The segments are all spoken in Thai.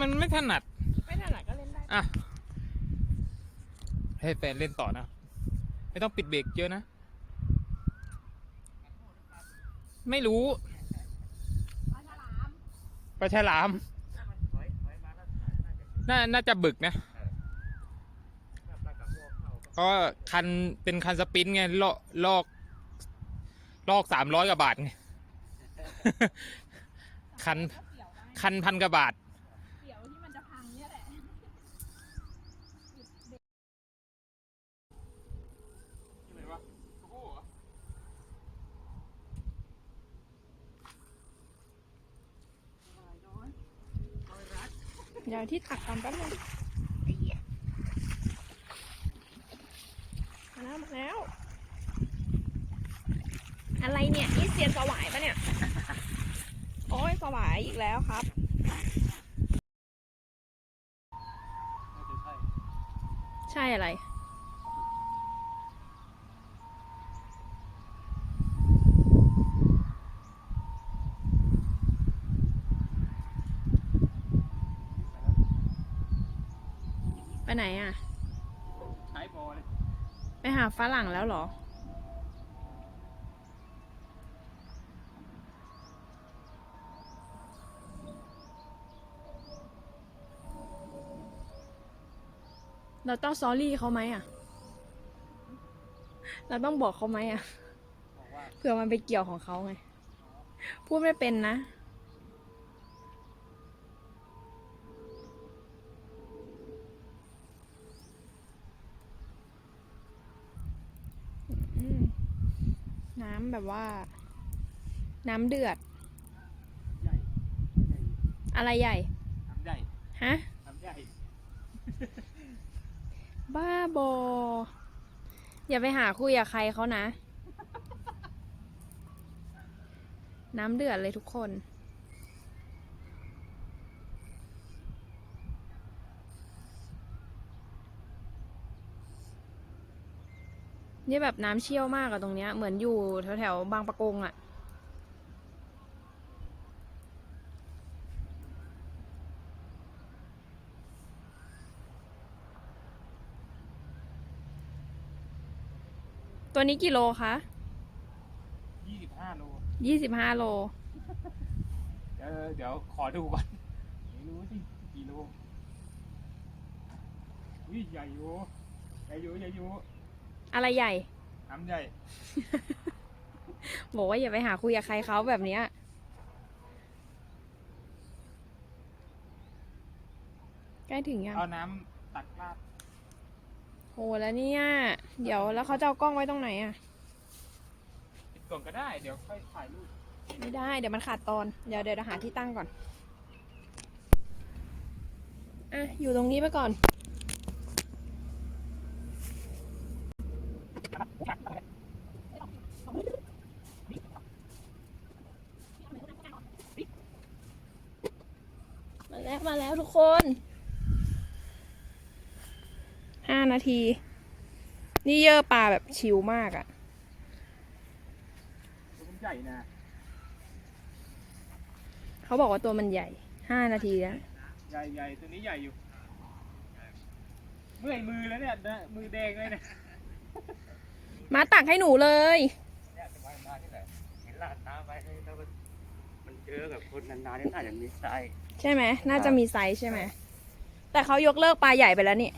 มันข้างมันไม่ถนัด ไม่ถนัดก็เล่นได้อะให้แฟนเล่นต่อนะ ไม่ต้องปิดเบรกเยอะนะ ไม่รู้ปลาฉลามน่าน่าจะบึกนะเพราะว่าคันเป็นคันสปรินต์ไงลอกลอกลอกสามร้อยกว่าบาทไงคันคันพันกว่าบาท เดี๋ยวที่มันจะพังเนี่ยแหละ เดี๋ยวที่ตักก่อนแป๊บนึงมาแล้วมาแล้ว อะไรเนี่ยนี่เสียนสวายปะเนี่ย โอ้ยสวายอีกแล้วครับใช่อะไร ไปไหนอะ ใช้บอลเลยไปหาฝรั่งแล้วเหรอ เราต้องซอรี่เขาไหมอะ เราต้องบอกเขาไหมอะ บอกว่า เผื่อมันไปเกี่ยวของเขาไง พูดไม่เป็นนะ น้ำแบบว่า น้ำเดือดใหญ่อะไรใหญ่ น้ำใหญ่ ฮะ น้ำใหญ่ บ้าบอ อย่าไปหาคุยกับใครเขานะ น้ำเดือดเลยทุกคน นี่แบบน้ำเชี่ยวมากอะตรงเนี้ย เหมือนอยู่แถวแถวๆบางปะกงอะตัวนี้กี่โลคะยี่สิบห้าโลยี่สิบห้าโล เดี๋ยวเดี๋ยวขอดูก่อนไม่รู้สิกี่โลอุ้ยใหญ่อยู่ใหญ่อยู่ใหญ่อยู่ อะไรใหญ่ น้ำใหญ่ บอกว่าอย่าไปหาคุยกับใครเขาแบบเนี้ย ใกล้ถึงยังเอาน้ำตักราดโหแล้วเนี่ย เดี๋ยวแล้วเขาจะเอากล้องไว้ตรงไหนอะปิดก่อนก็ได้ เดี๋ยวค่อยถ่ายรูปไม่ได้ เดี๋ยวมันขาดตอน เดี๋ยวเดี๋ยวเราหาที่ตั้งก่อน อะ อยู่ตรงนี้ไปก่อน มาแล้วมาแล้วทุกคนห้านาที นี่เยอะปลาแบบชิลมากอะตัวมันใหญ่นะเขาบอกว่าตัวมันใหญ่ห้านาทีแล้วใหญ่ใหญ่ตัวนี้ใหญ่อยู่ เมื่อยมือแล้วเนี่ยนะมือแดงเลยเนี่ยมาตักให้หนูเลยเนี่ยจะมามาที่ไหนเห็นลาดน้ำไปถ้ามันมันเจอกับคนนานๆนี่น่าจะมีไส้ ใช่ไหมน่าจะมีไซส์ใช่ไหมแต่เขายกเลิกปลาใหญ่ไปแล้วนี่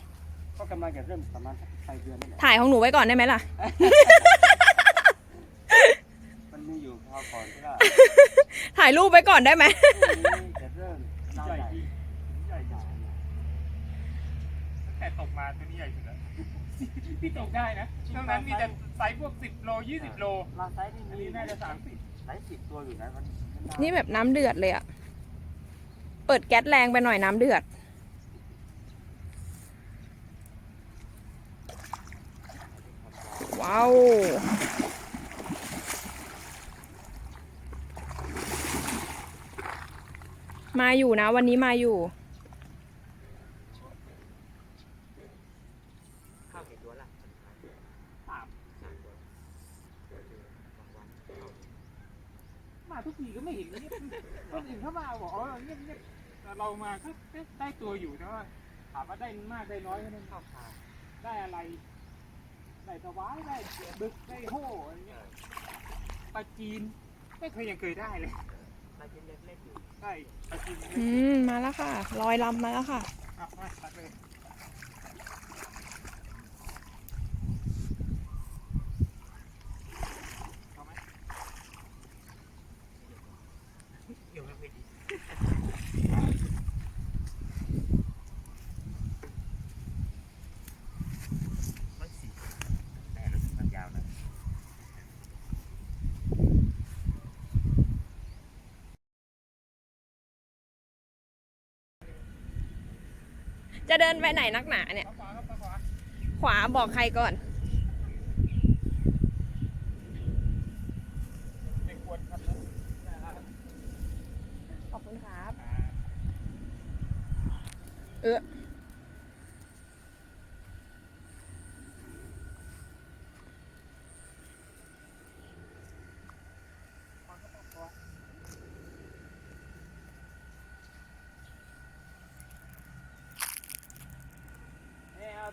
ก็กำลังจะเริ่มประมาณปลายเดือนนี่แหละถ่ายของหนูไว้ก่อนได้ไหมล่ะ มันมีอยู่พอก่อนก็ได้ถ่ายรูปไว้ก่อนได้ไหมพรุ่งนี้จะเริ่มน้ำใหญ่ใหญ่ดีใหญ่ใหญ่แต่ตกมาตัวนี้ใหญ่สุดแล้วที่ตกได้นะนอกนั้นมีแต่ไซส์พวกสิบโลยี่สิบโล ลาไซส์นี่อันมีนี้น่าจะสามสิบหลายสิบตัวอยู่นะมันมันี่แบบน้ำเดือดเลยอะ เปิดแก๊สแรงไปหน่อยน้ำเดือด ว้าว มาอยู่นะ วันนี้มาอยู่มาทุกทีก็ไม่เห็นนี่คนอื่นเข้ามาบอกเงีเงียบ เรามาก็ได้ตัวอยู่แต่ว่าถามว่าได้มากได้น้อยก็นั่นเข้าขาได้อะไร ได้สวายได้บึกได้โห่อะไรเงี้ยปลาจีนไม่เคยยังเคยได้เลยปลาจินเล็กๆอยู่ได้ปลาจีนเล็กอืม มาแล้วค่ะ ลอยลำมาแล้วค่ะอะมาตัดเลยเอาไหม เกี่ยวไม่ค่อยดีร้อยสี่แต่รู้สึกมันยาวนะ จะเดินไปไหนนักหนาเนี่ย ขวาครับขวาขวาบอกใครก่อนไม่ควรครับนะขอบคุณครับ เออ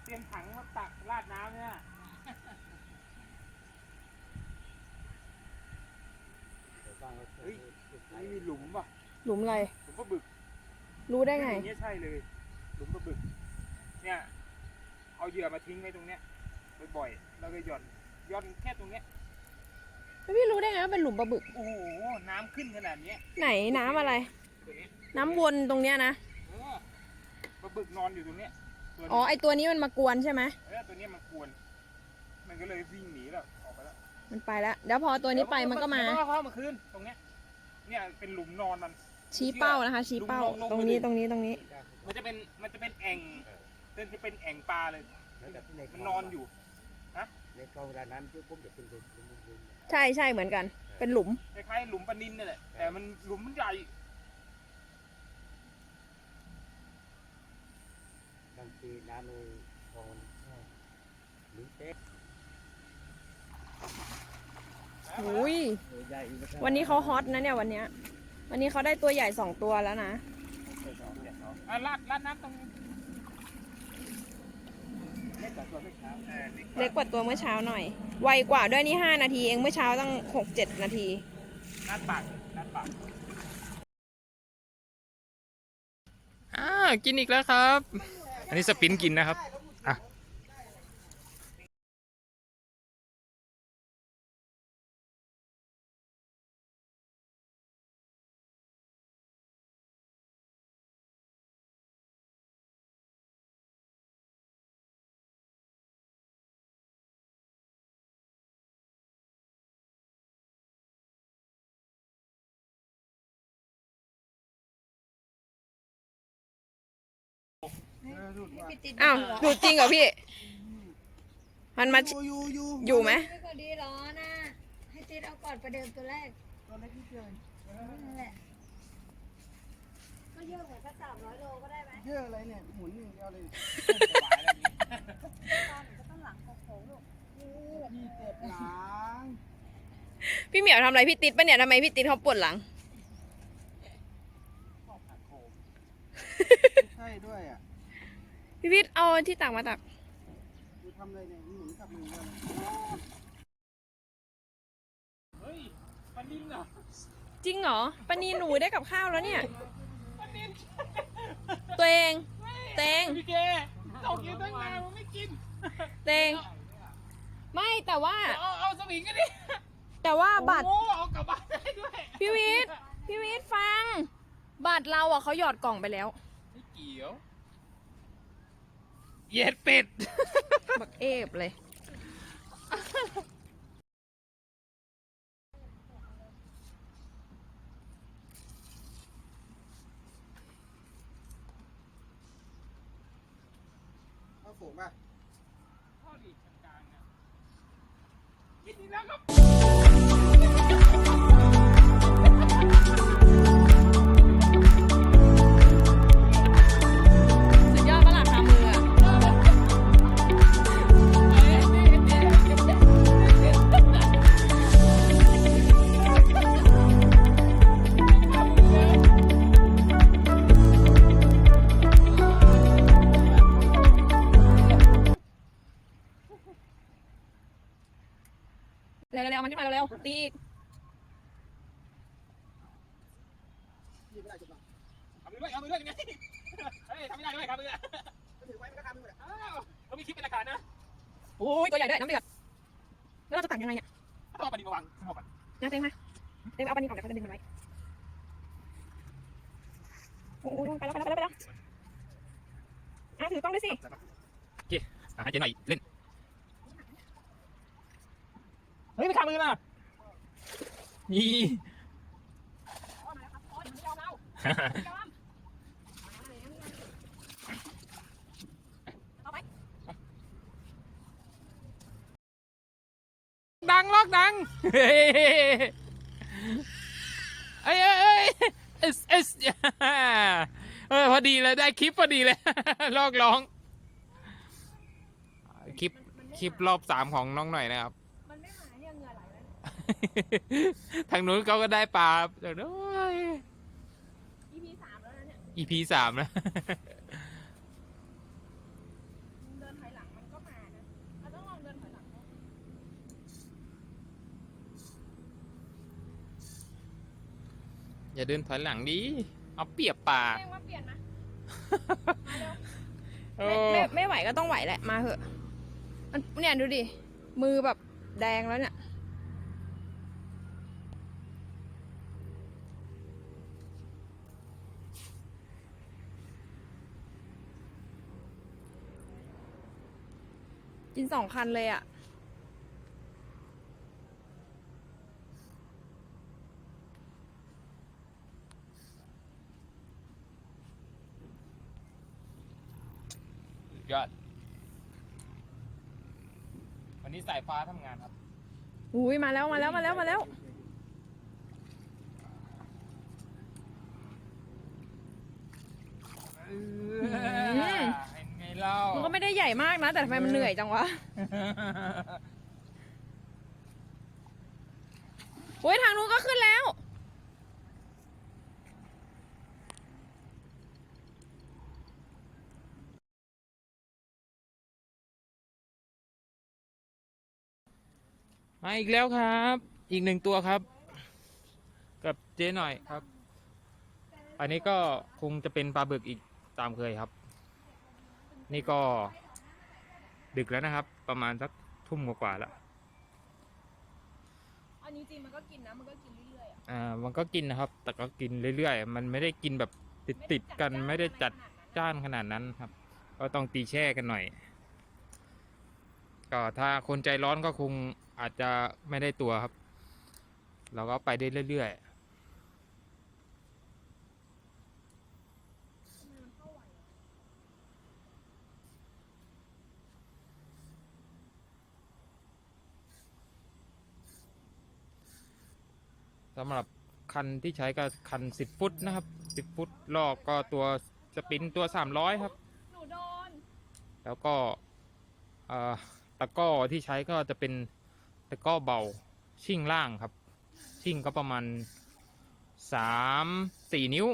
เนี่ยเอาเตรียมถังมาตักราดน้ำเนี่ยเดี๋ยวบ้างก็เฮ้ยนี่มีหลุมป่ะหลุมอะไรหลุมปลาบึกรู้ได้ไงอย่างเงี้ยใช่เลยหลุมปลาบึก เนี่ย เอาเหยื่อมาทิ้งไว้ตรงเนี้ยบ่อยๆแล้วก็หย่อนหย่อนแค่ตรงเนี้ยแล้วพี่รู้ได้ไงว่าเป็นหลุมปลาบึก โอ้โห น้ำขึ้นขนาดเนี้ยไหนน้ำอะไรตัวเนี้ยน้ำวนตรงเนี้ยนะเออปลาบึกนอนอยู่ตรงเนี้ย ตัวอ๋อนี้ไอตัวนี้มันมากวนใช่ไหมเออตัวเนี้ยมันกวน มันก็เลยวิ่งหนีแล้วออกไปแล้วมันไปแล้วเดี๋ยวพอตัวนี้ไปมันก็มา เดี๋ยวเข้ามาคืนตรงเนี้ย เนี่ยเป็นหลุมนอนมัน ชี้เป้านะคะ ชี้เป้า ตรงนี้ตรงนี้ตรงนี้ มันจะเป็นมันจะเป็นแอ่งมันจะเป็นแอ่งปลาเลยแล้วแต่ที่ในมันนอนอยู่ในกองเวลาน้ำที่ผมจะเป็นเป็นเป็นเป็นใช่ใช่เหมือนกัน เป็นหลุมคล้ายๆหลุมปลานินนี่แหละแต่มันหลุมมันใหญ่ บางทีน้ำในคลองหรือเต๊ะอุ้ยตัวใหญ่นะครับวันนี้เขาฮอตนะเนี่ยวันเนี้ย วันนี้เขาได้ตัวใหญ่สองตัวแล้วนะอะลาดลาดน้ำตรงนี้เล็กกว่าตัวไม่เช้าเออนี่เล็กกว่าตัวเมื่อเช้าหน่อย ไวกว่าด้วยนี่ห้านาทีเองเมื่อเช้าตั้งหกเจ็ดนาทีลาดปากลาดปากอ่ากินอีกแล้วครับ อันนี้สปินกินนะครับ อะอ้าวหลุดจริงเหรอพี่ มันมาอยู่อยู่อยู่อยู่ไหมไม่ก็ดีหรอนะให้ติดเอาก่อนประเดิมตัวแรกตัวเล็กนิดเดียวเองนั่นแหละก็เยอะเหมือนก็สามร้อยโลก็ได้ไหมเยอะอะไรเนี่ยหมุนอย่างเดียวเลยตอนก็ต้องหลังโค้งๆลูกนี่พี่เจ็บหลังพี่เหมียวทำอะไรพี่ติดปะเนี่ยทำไมพี่ติดเขาปวดหลังใช่ด้วยอะ พี่พิษเอาที่ตักมาตักดูทำอะไรเนี่ยหมุนกับมือเลยเฮ้ยปลานินเหรอจริงเหรอปานีหนูได้กับข้าวแล้วเนี่ย ปลานินตัวเองเตงพี่แกตกอยู่ตั้งนานมันไม่กินเตงไม่แต่ว่า เอาเอาสวิงกันดิแต่ว่าบัตรโอ้เอากลับบ้านได้ด้วยพี่วิทย์พี่วิทย์ฟัง บัตรเราอะเขาหยอดกล่องไปแล้ว ไม่เกี่ยว เย็ดเป็ด บักเอฟเลยเอาฝูงป่ะ ข้อดีกลางๆนะกินดีแล้วค ดังลอกดังเฮ้ยเอ้ยเอ้ยเอ้ยเอสเอสเออพอดีเลยได้คลิปพอดีเลย ลอกร้อง คลิป คลิปรอบสามของน้องหน่อยนะครับ มันไม่หายเนี่ยเหงื่อไหลแล้วทางนู้นเขาก็ได้ปลาเดี๋ยวนู้น EP สามแล้วนะเนี่ย EP สามนะ เดินถอยหลังมันก็มานะเราต้องลองเดินถอยหลังดูอย่าเดินถอยหลังดิเอาเปรียบป่าแจ้งว่าเปลี่ยนนะโอ้ไม่ไม่ไม่ไหวก็ต้องไหวแหละมาเถอะมันเนี่ยดูดิมือแบบแดงแล้วเนี่ย กินสองคันเลยอะ ยอด วันนี้สายฟ้าทำงานครับ อุ้ยมาแล้วมาแล้วมาแล้วมาแล้วเห็นไง เล่ามันก็ไม่ได้ใหญ่มากนะ แต่ทำไมมันเหนื่อยจังวะโอ้ยทางนู้นก็ขึ้นแล้ว มาอีกแล้วครับ อีกหนึ่งตัวครับ กับเจ๊หน่อยครับ อันนี้ก็คงจะเป็นปลาบึกอีกตามเคยครับ นี่ก็ดึกแล้วนะครับ ประมาณสักทุ่มกว่าๆแล้วอันนี้จริงมันก็กินนะมันก็กินเรื่อยๆอะอ่ามันก็กินนะครับ แต่ก็กินเรื่อยๆ มันไม่ได้กินแบบติดติดๆกันไม่ได้จัดจ้านขนาดนั้นครับ ก็ต้องตีแช่กันหน่อย ก็ถ้าคนใจร้อนก็คงอาจจะไม่ได้ตัวครับ เราก็ไปได้เรื่อยๆ สำหรับคันที่ใช้ก็คัน 10 ฟุตนะครับ 10 ฟุตลอกก็ตัวสปรินตัว 300 ครับ หนูโดน แล้วก็เอ่อตะกร้อที่ใช้ก็จะเป็นตะกร้อเบาชิ่งล่างครับ ชิ่งก็ประมาณสามสี่นิ้ว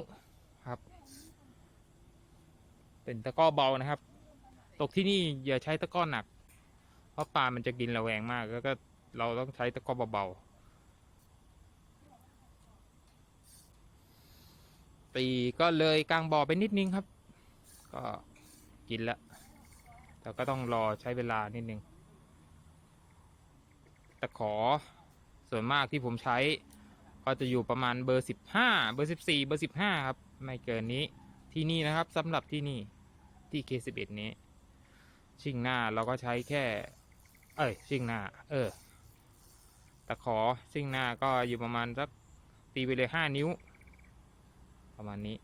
ครับ เป็นตะกร้อเบานะครับ ตกที่นี่อย่าใช้ตะกร้อหนัก เพราะปลามันจะกินระแวงมากแล้วก็เราต้องใช้ตะกร้อเบาๆ ตีก็เลยกลางบ่อไปนิดนึงครับ ก็กินแล้วแต่ก็ต้องรอใช้เวลานิดนึงตะขอส่วนมากที่ผมใช้ ก็จะอยู่ประมาณเบอร์ 15 เบอร์ 14 เบอร์ 15 ครับ ไม่เกินนี้ที่นี่นะครับสำหรับที่นี่ที่ K11 นี้ ชิงหน้าเราก็ใช้แค่ เอ้ยชิงหน้า เออตะขอชิงหน้าก็อยู่ประมาณสักตีไปเลย 5 นิ้ว ประมาณนี้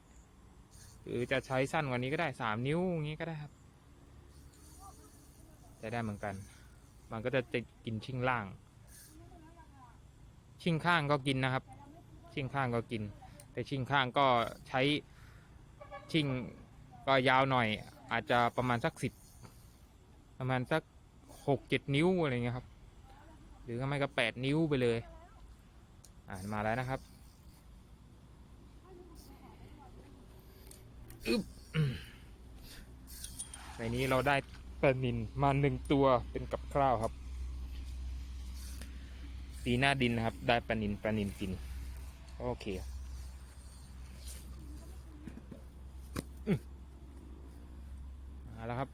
หรือจะใช้สั้นกว่านี้ก็ได้3นิ้วอย่างนี้ก็ได้ครับใช้ได้เหมือนกัน มันก็จะติดกินชิ่งล่าง ชิ่งข้างก็กินนะครับ ชิ่งข้างก็กิน แต่ชิ่งข้างก็ใช้ชิ่งก็ยาวหน่อย อาจจะประมาณสักสิบประมาณสักหกเจ็ดนิ้วอะไรเงี้ยครับ หรือไม่ก็แปดนิ้วไปเลย อ่านมาแล้วนะครับ อึบในนี้เราได้ปลานินมาหนึ่งตัวเป็นกับข้าวครับ ตีหน้าดินนะครับ ได้ปลานินปลานินกิน โอเคมาแล้วครับ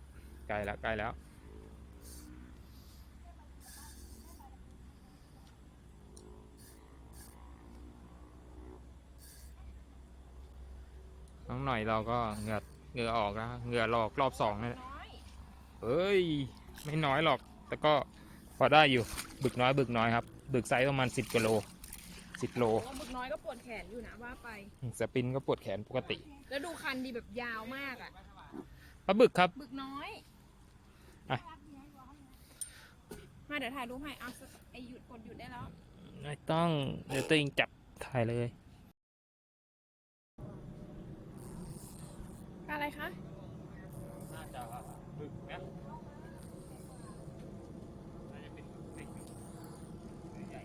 ไกลแล้วไกลแล้ว องหน่อยเราก็เหงื่อเหงื่อออกแล้วเหงื่อหลอกรอบสองนี่แหละน้อยเอ้ย ไม่น้อยหรอก แต่ก็พอได้อยู่ บึกน้อยบึกน้อยครับ บึกไซส์ประมาณ10กิโล10โลโอ้บึกน้อยก็ปวดแขนอยู่นะว่าไป สปินก็ปวดแขนปกติ แล้วดูคันดีแบบยาวมากอะปลาบึกครับ บึกน้อยอะ มาเดี๋ยวถ่ายรูปให้เอาสไอหยุดกดหยุดได้แล้ว ไม่ต้อง เดี๋ยวตัวเองจับถ่ายเลย อะไรคะน่าจะบึกนะน่าจะเป็นบึกใหญ่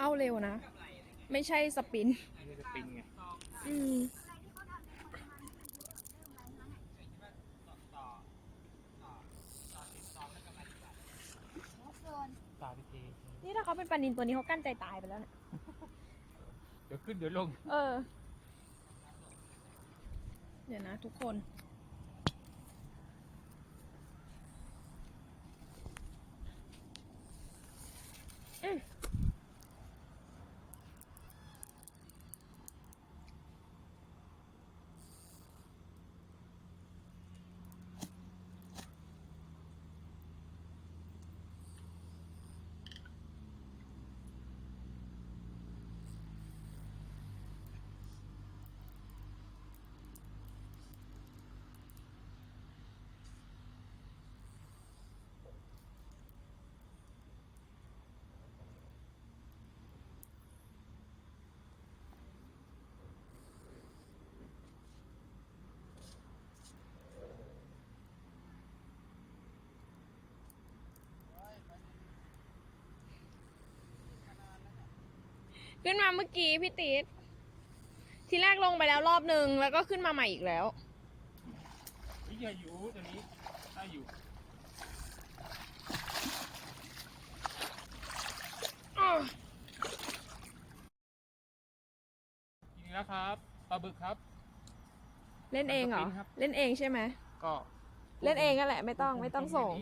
เข้าเร็วนะ ไม่ใช่สปิน นี่สปินไงอืมตาพิเทนี่ถ้าเขาเป็นปลานินตัวนี้เขากั้นใจตายไปแล้วเนี่ยเดี๋ยวขึ้นเดี๋ยวลง เออ เดี๋ยวนะทุกคน ขึ้นมาเมื่อกี้พี่ติ๊ดทีแรกลงไปแล้วรอบหนึ่งแล้วก็ขึ้นมาใหม่อีกแล้ววิอย่าอยู่ตัวนี้ถ้าอยู่ทีนี้นะครับปลาบึกครับ เล่นเองเหรอสปินครับเล่นเองใช่ไหม ก็เล่นเองก็แหละไม่ต้องไม่ต้องส่ง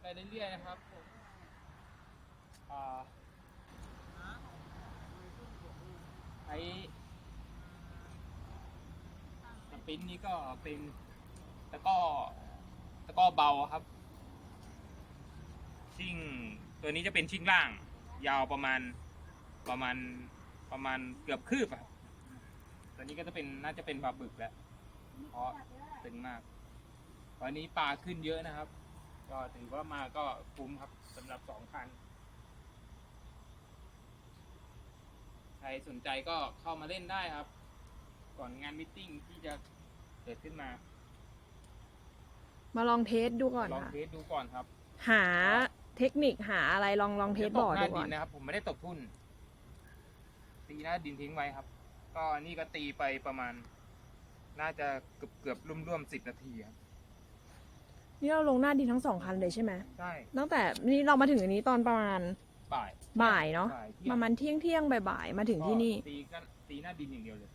ไปเรื่อยๆนะครับอ่า ไอ้สปินนี้ก็เป็นตะกร้อตะกร้อเบาครับ ชิ่งตัวนี้จะเป็นชิ่งล่าง ยาวประมาณประมาณประมาณเกือบคืบอะครับตัวนี้ก็จะเป็นน่าจะเป็นปลาบึกแล้วเพราะตึงมากตอนนี้ปลาขึ้นเยอะนะครับ ก็ถือว่ามาก็คุ้มครับสำหรับสองคัน ใค รสนใจก็เข้ามาเล่นได้ครับ ก่อนงานมิทติ้งที่จะเกิดขึ้นมา มาลองเทสดูก่อนลองค่ะ เทสดูก่อนครับหาเทคนิคหาอะไรลองลองเทสบอร์ดผมดูจะตกหน้าก่ดิอนนนะครับ ผมไม่ได้ตกทุ่น ตีหน้าดินทิ้งไว้ครับ ก็นี่ก็ตีไปประมาณ น่าจะเกือบเกือบร่วมร่วมสิบนาทีครับนี่เราลงหน้าดินทั้งสองคันเลยใช่ไหมใช่ตั้งแต่นี่เรามาถึงอันนี้ตอนประมาณ บ่ายบ่ายเนาะบ่ายเที่ยงประมาณเที่ยงเที่ยงๆบ่ายๆมาถึงที่นี่ ก็ตีก็ตีหน้าดินอย่างเดียวเลย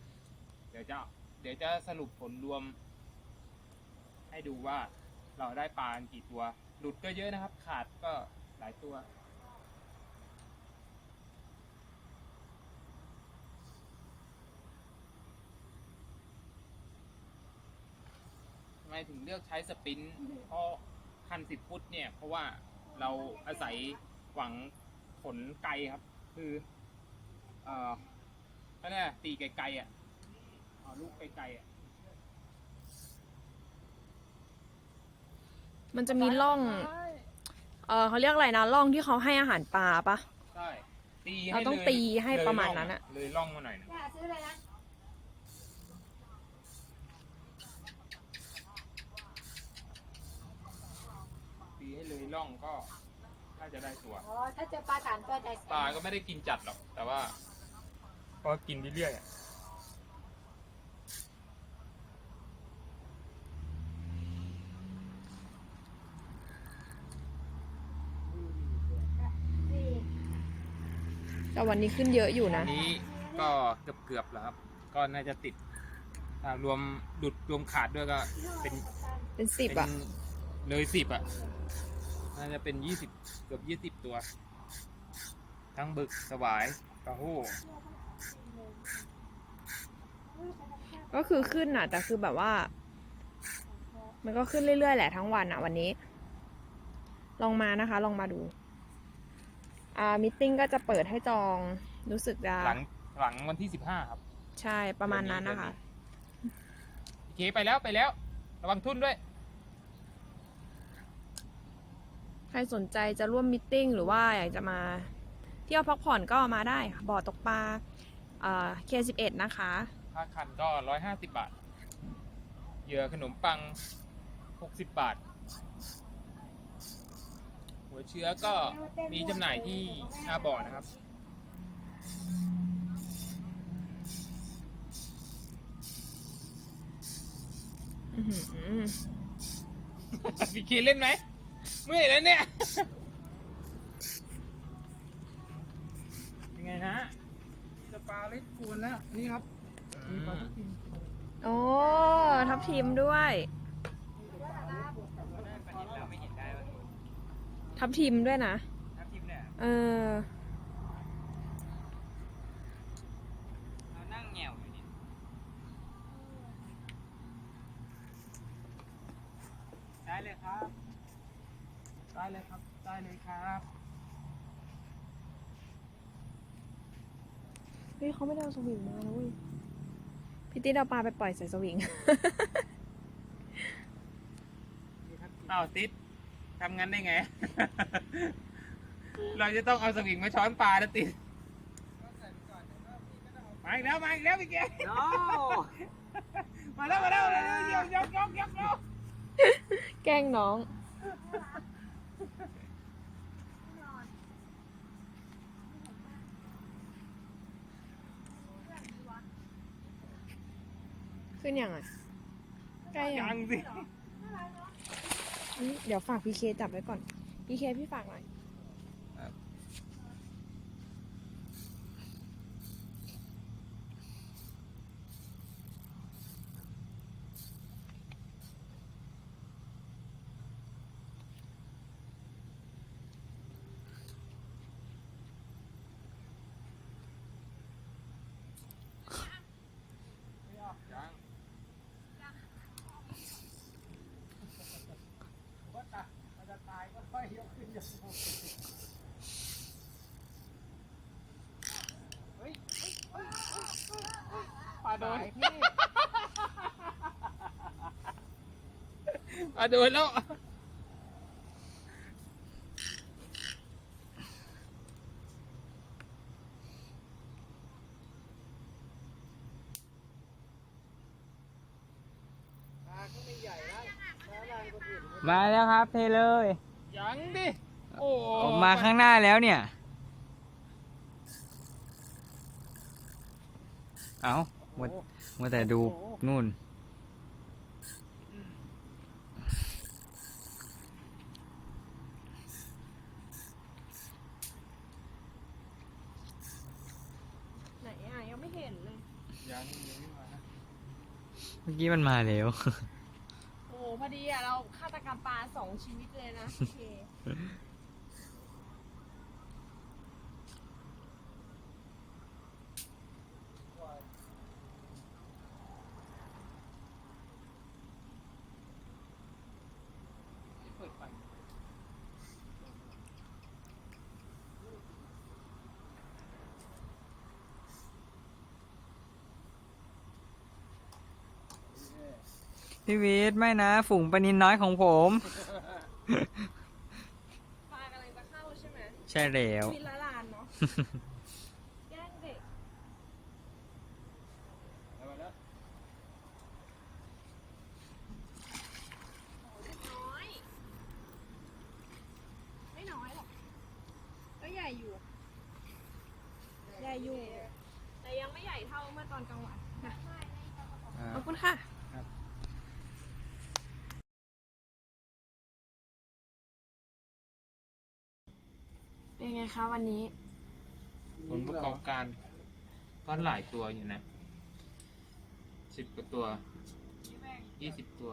เดี๋ยวจะเดี๋ยวจะสรุปผลรวม ให้ดูว่าเราได้ปลากันกี่ตัว หลุดก็เยอะนะครับ ขาดก็หลายตัว ทำไมถึงเลือกใช้สปรินท์เพราะคันสิบฟุตเนี่ย เพราะว่าเราอาศัยหวัง ผลไกลครับ คือเอ่อก็เนี่ยตีไกลๆอะเอาลูกไกลๆอะมันจะมีร่อง เออเขาเรียกอะไรนะร่องที่เขาให้อาหารปลาปะใช่ตีเราต้องลยตีให้เลยประมาณร่องนั้นอะเลยล่องมาหน่อยหนึงย่าซื้อเลยนะตีให้เลยล่องก็น่า จะได้ตัว อ๋อ ถ้าเจอปลาสามตัวใจแสนปลาก็ไม่ได้กินจัดหรอก แต่ว่า ก็กินเรื่อยๆอะสี่แต่วันนี้ขึ้นเยอะอยู่อันะนนี้ก็เกือบเกือบๆแล้วครับ ก็น่าจะติดถ้ารวมดุดรวมขาดด้วยก็เป็นเป็นสิบเป็อะนเลยสิบอะ น่าจะเป็นยี่สิบเกือบยี่สิบตัว ทั้งบึกสวายกระโห้ก็คือขึ้นอะแต่คือแบบว่า มันก็ขึ้นเรื่อยๆแหละทั้งวันอะวันนี้ ลองมานะคะ ลองมาดู อ่ามิทติ้งก็จะเปิดให้จองรู้สึกจะหลังหลังวันที่สิบห้าครับ ใช่ประมาณนั้นนะคะโอเคไปแล้วไปแล้ว ระวังทุ่นด้วย ใครสนใจจะร่วมมิทติ้งหรือว่าอยากจะมาเที่ยวพักผ่อนก็มาได้ค่ะบ่อตกปลาเคสิบเอ็ดนะคะ ค่าคันก็ร้อยห้าสิบบาท เหยื่อขนมปังหกสิบบาท หัวเชื้อก็มีจำหน่ายที่หน้าบ่อนะครับอื้อหือพี่เคเล่นไหม เมื่อยแล้วเนี่ย ยังไงนะจะปลาเล็กกวนแล้ว นี่ครับมีปลาทับทิมโอ้ทับทิมด้วย เราไม่เห็นได้ว่าทับทิมด้วยนะ ทับทิมเนี่ยเออ เรานั่งแงวอยู่นี่ได้เลยครับ ได้เลยครับ ได้เลยครับเฮ้ยเขาไม่ได้เอาสวิงมานะเว้ยพี่ติ๊ดเอาปลาไปปล่อยใส่สวิงอ้าวติดทำงั้นได้ไง เราจะต้องเอาสวิงมาช้อนปลาแล้วติดมาอีกแล้วมาอีกแล้วพี่เก๋โนมาแล้วมาแล้วมาแล้วยกยกยกยกยก แกล้งน้อง ขึ้นยังอะใกล้ยัยังงสิอืมเดี๋ยวฝากพีเคจับไว้ก่อน พีเคพี่ฝากหน่อย โดนปลาโดนแล้ว มาแล้วครับเทเลย ยังดิ โอ้ออกมาข้างหน้าแล้วเนี่ย เอา มัวมัวแต่ดูนู่น ไหนอะยังไม่เห็นเลย ยังยังไม่มานะเมื่อกี้มันมาแล้ว โอ้พอดีอะเราฆาตกรรมปลาสองชีวิตเลยนะพีเค พี่วิทย์ไม่นะ ฝูงปลานินน้อยของผม ปลากำลังจะเข้าใช่ไหมใช่แล้ว มีละลานเนาะ อยู่ ใหญ่อยู่ แต่ยังไม่ใหญ่เท่าเมื่อตอนกลางวันนะขอบคุณค่ะ ครับ เป็น ไงคะวันนี้ ผลประกอบการก็หลายตัวอยู่นะสิบกว่าตัวยี่สิบตัว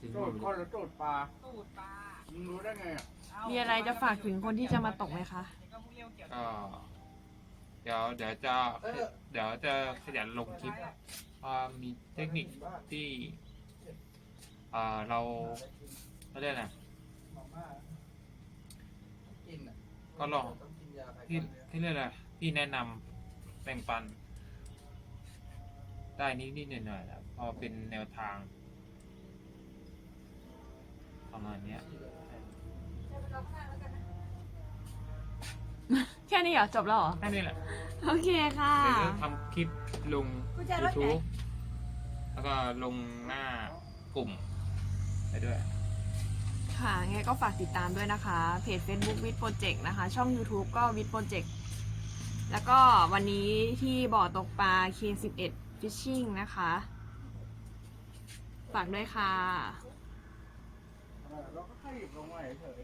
ถึงโจหมดดข้อแล้วโจดปลาตูดปลามึงรู้ได้ไงอะมีอะไรจะฝากถึงคนที่จะมาตกไหมคะ ก็เดี๋ยวเดี๋ยวจะเดี๋ยวจะขยันลงคลิปเพราะมีเทคนิคที่อ่าเราเขาเรียกอะไรกินอะ ก็ลองต้องกินยาใครที่ที่เรียกอะไรที่แนะนำแบ่งปัน ได้นิดนิดหน่อยหน่อยๆครับพอเป็นแนวทางประมาณเนี้ย แค่นี้เหรอ จบแล้วเหรอ แค่นี้แหละโอเคค่ะ เดี๋ยวจะทำคลิปลง YouTube แล้วก็ลงหน้ากลุ่มไปด้วย ค่ะ ไงก็ฝากติดตามด้วยนะคะ เพจ Facebook วิดโปรเจกต์นะคะ ช่อง YouTube ก็วิดโปรเจกต์แล้วก็วันนี้ที่บ่อตกปลา K11 Fishing นะคะ ฝากด้วยค่ะ เราก็แยิบลงมาเฉย